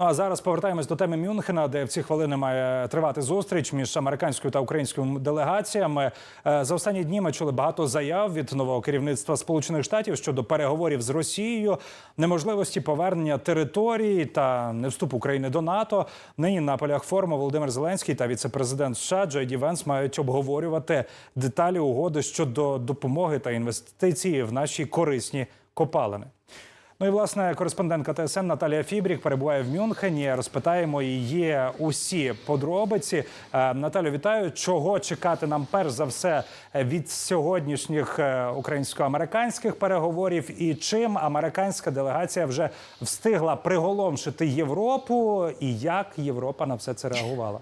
Ну, а зараз повертаємось до теми Мюнхена, де в ці хвилини має тривати зустріч між американською та українською делегаціями. Е, За останні дні ми чули багато заяв від нового керівництва Сполучених Штатів щодо переговорів з Росією, неможливості повернення території та не вступ України до НАТО. Нині на полях форуму Володимир Зеленський та віце-президент США Джей Ді Венс мають обговорювати деталі угоди щодо допомоги та інвестиції в наші корисні копалини. Ну і власне кореспондентка ТСН Наталія Фібрік перебуває в Мюнхені. Розпитаємо її усі подробиці. Е, Наталю, вітаю. Чого чекати нам перш за все від сьогоднішніх е, українсько-американських переговорів, і чим американська делегація вже встигла приголомшити Європу, і як Європа на все це реагувала?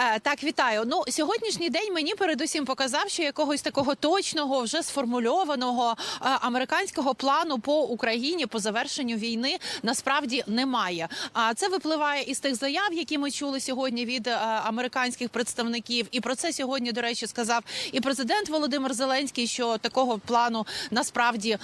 Е, Так, вітаю. Ну сьогоднішній день мені передусім показав, що якогось такого точного, вже сформульованого е, американського плану по Україні по завершенню війни насправді немає. А це випливає із тих заяв, які ми чули сьогодні від е, американських представників. І про це сьогодні, до речі, сказав і президент Володимир Зеленський, що такого плану насправді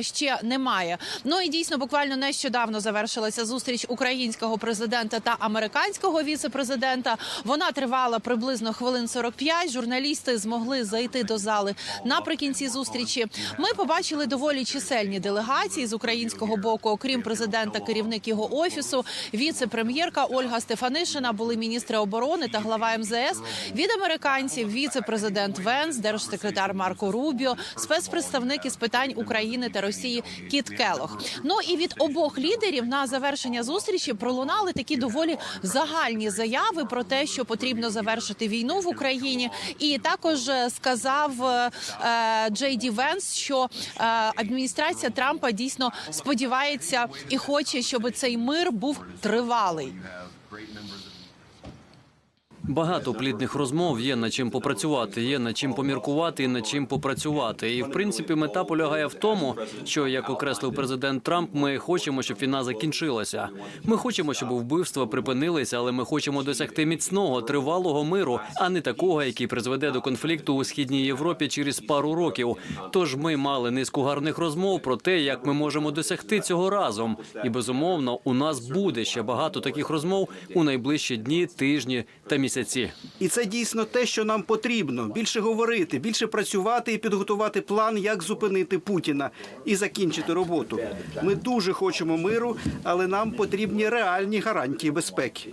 ще немає. Ну і дійсно, буквально нещодавно завершилася зустріч українського президента та американського віце-президента. Вона тривала приблизно хвилин 45. Журналісти змогли зайти до зали наприкінці зустрічі. Ми побачили доволі чисельні делегації з українського боку, окрім президента, керівник його офісу, віце-прем'єрка Ольга Стефанишина, були міністри оборони та глава МЗС. Від американців віце-президент Венс, держсекретар Марко Рубіо, спецпредставник із питань України та Росії Кіт Келох. Ну і від обох лідерів на завершення зустрічі пролунали такі доволі загальні заяви про те, що потрібно завершити війну в Україні. І також е, сказав е, е, Джей Ді Венс, що адміністрація Трампа дійсно сподівається і хоче, щоб цей мир був тривалий. Багато плідних розмов є над чим попрацювати, є над чим поміркувати і над чим попрацювати. І в принципі, мета полягає в тому, що як окреслив президент Трамп, ми хочемо, щоб війна закінчилася. Ми хочемо, щоб вбивства припинилися, але ми хочемо досягти міцного тривалого миру, а не такого, який призведе до конфлікту у східній Європі через пару років. Тож ми мали низку гарних розмов про те, як ми можемо досягти цього разом. І безумовно, у нас буде ще багато таких розмов у найближчі дні, тижні та місяці. І це дійсно те, що нам потрібно: більше говорити, більше працювати і підготувати план, як зупинити Путіна і закінчити роботу. Ми дуже хочемо миру, але нам потрібні реальні гарантії безпеки.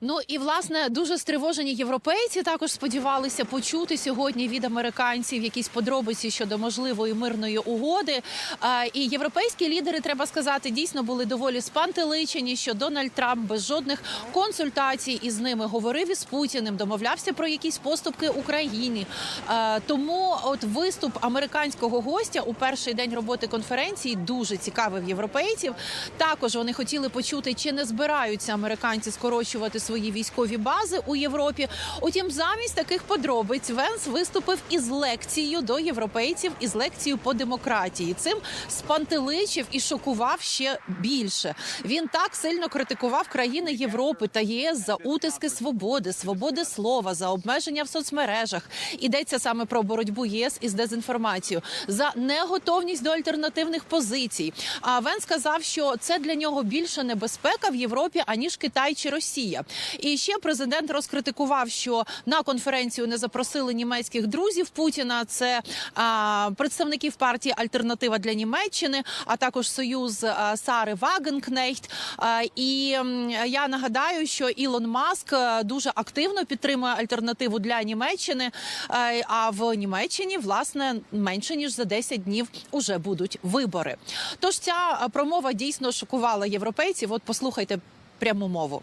Ну і власне дуже стривожені європейці також сподівалися почути сьогодні від американців якісь подробиці щодо можливої мирної угоди. І європейські лідери, треба сказати, дійсно були доволі спантеличені, що Дональд Трамп без жодних консультацій із ними говорив із Путіним, домовлявся про якісь поступки Україні. Тому от виступ американського гостя у перший день роботи конференції дуже цікавив європейців. Також вони хотіли почути, чи не збираються американці скорочувати свої військові бази у Європі. Утім, замість таких подробиць Венс виступив із лекцією до європейців із лекцією по демократії. Цим спантеличив і шокував ще більше. Він так сильно критикував країни Європи та ЄС за утиски свободи, свободи слова, за обмеження в соцмережах. Йдеться саме про боротьбу ЄС із дезінформацією, за неготовність до альтернативних позицій. А Вен сказав, що це для нього більша небезпека в Європі аніж Китай чи Росія. І ще президент розкритикував, що на конференцію не запросили німецьких друзів Путіна. Це а, представників партії Альтернатива для Німеччини, а також союз а, Сари Вагенкнехт. А, і я нагадаю, що Ілон Маск дуже активно підтримує альтернативу для Німеччини. А, а в Німеччині власне менше ніж за 10 днів уже будуть вибори. Тож ця промова дійсно шокувала європейців. От послухайте пряму мову.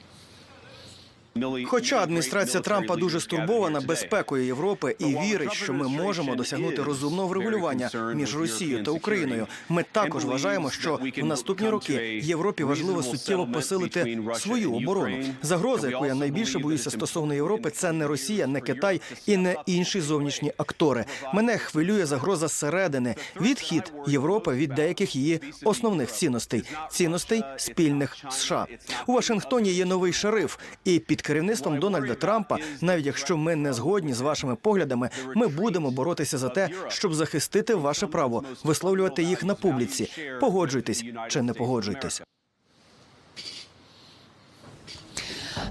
Хоча адміністрація Трампа дуже стурбована безпекою Європи і вірить, що ми можемо досягнути розумного врегулювання між Росією та Україною. Ми також вважаємо, що в наступні роки Європі важливо суттєво посилити свою оборону. Загроза, яку я найбільше боюся стосовно Європи, це не Росія, не Китай і не інші зовнішні актори. Мене хвилює загроза зсередини, відхід Європи від деяких її основних цінностей цінностей спільних США. У Вашингтоні є новий шериф, і під керівництвом Дональда Трампа, навіть якщо ми не згодні з вашими поглядами, ми будемо боротися за те, щоб захистити ваше право висловлювати їх на публіці. Погоджуйтесь чи не погоджуйтесь.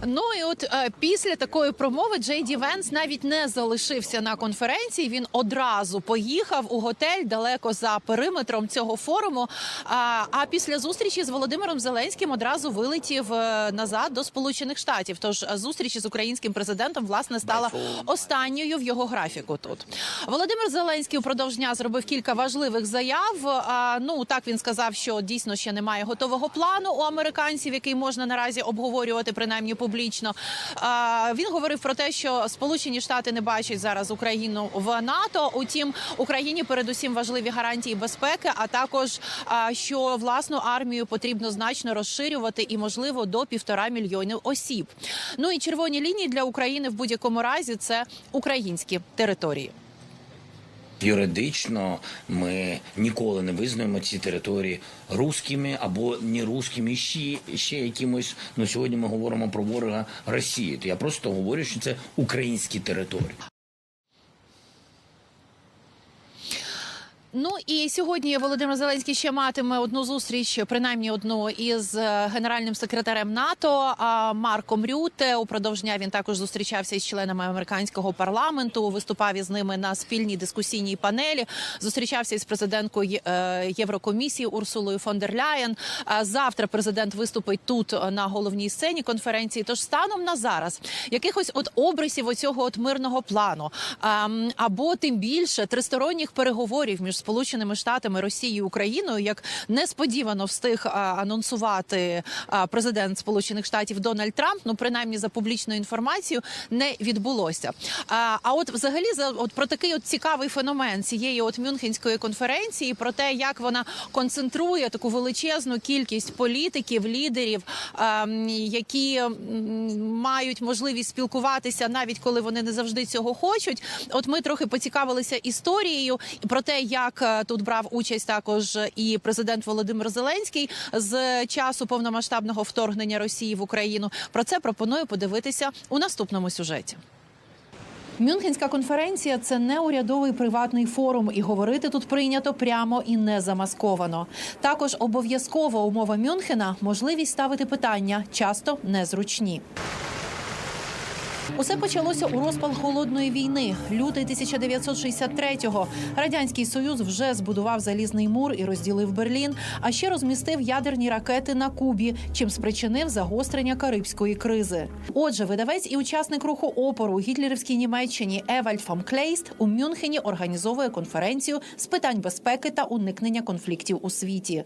Ну і от е, після такої промови Джей Ді Венс навіть не залишився на конференції. Він одразу поїхав у готель далеко за периметром цього форуму. А, а після зустрічі з Володимиром Зеленським одразу вилетів е, назад до Сполучених Штатів. Тож е, зустріч з українським президентом власне стала останньою в його графіку. Тут Володимир Зеленський упродовж дня зробив кілька важливих заяв. А, ну так він сказав, що дійсно ще немає готового плану у американців, який можна наразі обговорювати принаймні публічно. А, він говорив про те, що Сполучені Штати не бачать зараз Україну в НАТО. Утім, Україні передусім важливі гарантії безпеки, а також що власну армію потрібно значно розширювати і, можливо, до півтора мільйонів осіб. Ну і червоні лінії для України в будь-якому разі це українські території. Юридично ми ніколи не визнаємо ці території рускими або не рускими ще, ще якимось. Ну сьогодні ми говоримо про ворога Росії. То я просто говорю, що це українські території. Ну і сьогодні Володимир Зеленський ще матиме одну зустріч, принаймні одну із е, генеральним секретарем НАТО Марком Рюте. Упродовж дня він також зустрічався із членами американського парламенту. Виступав із ними на спільній дискусійній панелі. Зустрічався із президенткою е, Єврокомісії Урсулою фон дер Ляєн. Завтра президент виступить тут е, на головній сцені конференції. Тож станом на зараз якихось от обрисів оцього от мирного плану або тим більше тристоронніх переговорів між Сполученими Штатами, Росією Україною, як несподівано встиг анонсувати президент Сполучених Штатів Дональд Трамп. Ну принаймні за публічною інформацією не відбулося. А, от взагалі за от про такий от цікавий феномен цієї от Мюнхенської конференції, про те, як вона концентрує таку величезну кількість політиків, лідерів, які мають можливість спілкуватися, навіть коли вони не завжди цього хочуть. От ми трохи поцікавилися історією про те, як е, тут брав участь також і президент Володимир Зеленський з часу повномасштабного вторгнення Росії в Україну. Про це пропоную подивитися у наступному сюжеті. Мюнхенська конференція це не урядовий приватний форум, і говорити тут прийнято прямо і не замасковано. Також обов'язкова умова Мюнхена можливість ставити питання, часто незручні. Усе почалося у розпал холодної війни. Лютий 1963-го. Радянський Союз вже збудував залізний мур і розділив Берлін, а ще розмістив ядерні ракети на Кубі, чим спричинив загострення карибської кризи. Отже, видавець і учасник руху опору у гітлерівській Німеччині Евальд фон Клейст у Мюнхені організовує конференцію з питань безпеки та уникнення конфліктів у світі.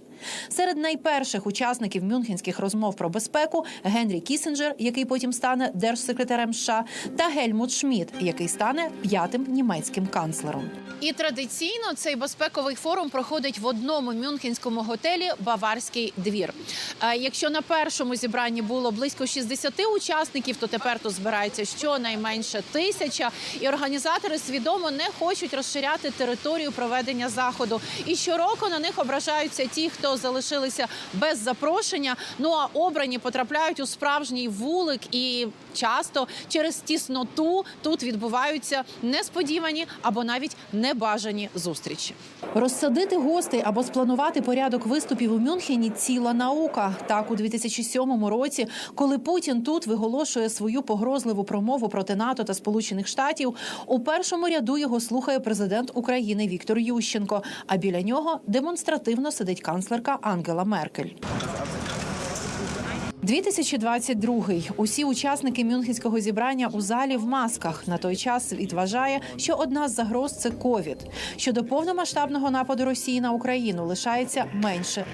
Серед найперших учасників мюнхенських розмов про безпеку Генрі Кісінджер, який потім стане держсекретарем США, та Гельмут Шмідт, який стане п'ятим німецьким канцлером. І традиційно цей безпековий форум проходить в одному мюнхенському готелі Баварський двір. Е, Якщо на першому зібранні було близько 60 учасників, то тепер тут збирається щонайменше тисяча. І організатори свідомо не хочуть розширяти територію проведення заходу. І щороку на них ображаються ті, хто залишилися без запрошення. Ну а обрані потрапляють у справжній вулик і часто через тісноту тут відбуваються несподівані або навіть небажані зустрічі. Розсадити гостей або спланувати порядок виступів у Мюнхені ціла наука. Так у 2007 році, коли Путін тут виголошує свою погрозливу промову проти НАТО та Сполучених Штатів, у першому ряду його слухає президент України Віктор Ющенко. А біля нього демонстративно сидить канцлерка Ангела Меркель. 2022. Усі учасники мюнхенського зібрання у залі в масках. На той час світ вважає, що одна з загроз це ковід. Щодо повномасштабного нападу Росії на Україну лишається менше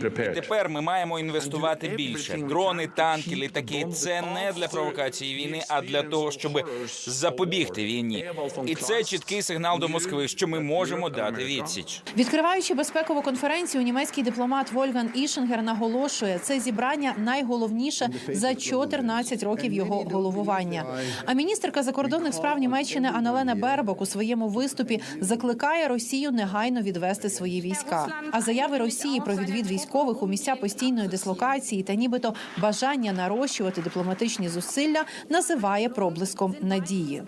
prepared. Тепер ми маємо інвестувати більше. Дрони, танки, літаки. Це не для провокації війни, а для того, щоб запобігти війні. І це чіткий сигнал до Москви, що ми можемо дати відсіч. Відкриваючи безпекову конференцію, німецький дипломат Вольган Ішингер наголошує, наголошує, це зібрання найголовніше за 14 років його головування. А міністерка закордонних справ Німеччини Аналена Бербок у своєму виступі закликає Росію негайно відвести свої війська. А заяви Росії про відвід військових у місця постійної дислокації та нібито бажання нарощувати дипломатичні зусилля називає проблиском надії.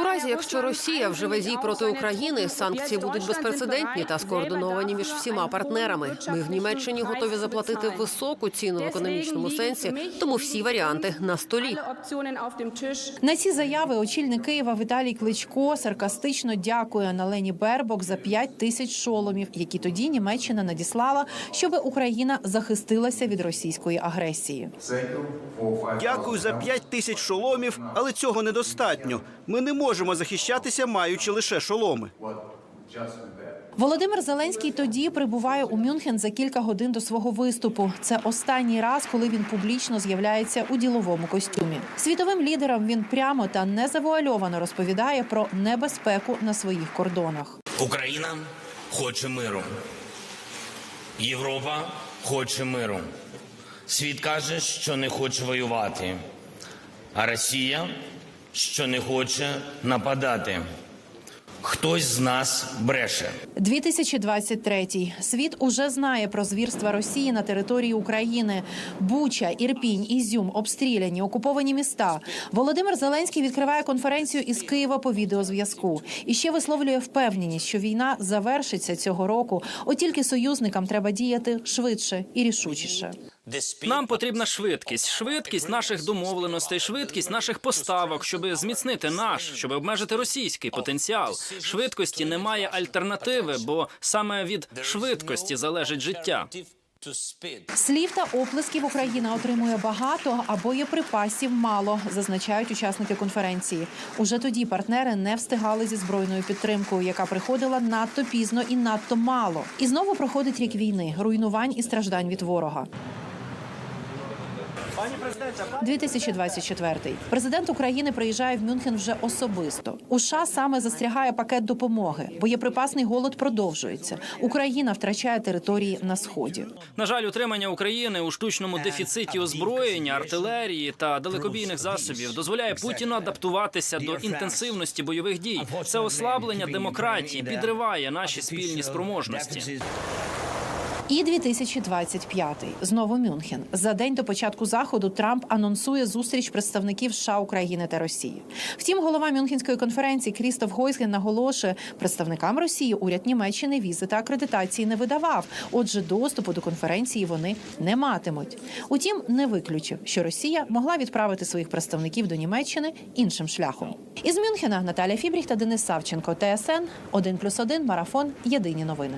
У разі, якщо Росія вживе дій проти України, санкції будуть безпрецедентні та скоординовані між всіма партнерами. Ми в Німеччині готові заплатити високу ціну в економічному сенсі, тому всі варіанти на столі. На ці заяви очільник Києва Віталій Кличко саркастично дякує Налені Бербок за 5 тисяч шоломів, які тоді Німеччина надіслала, щоб Україна захистилася від російської агресії. Дякую за 5 тисяч шоломів, але цього недостатньо. Ми не можемо захищатися, маючи лише шоломи. Володимир Зеленський тоді прибуває у Мюнхен за кілька годин до свого виступу. Це останній раз, коли він публічно з'являється у діловому костюмі. Світовим лідерам він прямо та незавуальовано розповідає про небезпеку на своїх кордонах. Україна хоче миру. Європа хоче миру. Світ каже, що не хоче воювати. А Росія, що не хоче нападати. Хтось з нас бреше. 2023. Світ уже знає про звірства Росії на території України. Буча, Ірпінь, Ізюм, обстріляні, окуповані міста. Володимир Зеленський відкриває конференцію із Києва по відеозв'язку. І ще висловлює впевненість, що війна завершиться цього року. От тільки союзникам треба діяти швидше і рішучіше. Нам потрібна швидкість, швидкість наших домовленостей, швидкість наших поставок, щоб зміцнити наш, щоб обмежити російський потенціал. Швидкості немає альтернативи, бо саме від швидкості залежить життя. Слів та оплесків Україна отримує багато, а боєприпасів мало, зазначають учасники конференції. Уже тоді партнери не встигали зі збройною підтримкою, яка приходила надто пізно і надто мало. І знову проходить рік війни, руйнувань і страждань від ворога. 2024. Президент України приїжджає в Мюнхен вже особисто. У США саме застрягає пакет допомоги. Боєприпасний голод продовжується. Україна втрачає території на сході. На жаль, утримання України у штучному дефіциті озброєння, артилерії та далекобійних засобів дозволяє Путіну адаптуватися до інтенсивності бойових дій. Це ослаблення демократії підриває наші спільні спроможності. І 2025. Знову Мюнхен. За день до початку заходу Трамп анонсує зустріч представників США, України та Росії. Втім, голова Мюнхенської конференції Крістоф Гойсген наголошує, представникам Росії уряд Німеччини візи та акредитації не видавав. Отже, доступу до конференції вони не матимуть. Утім, не виключив, що Росія могла відправити своїх представників до Німеччини іншим шляхом. Із Мюнхена Наталя Фібріх та Денис Савченко. ТСН 1+,1, Марафон. Єдині новини.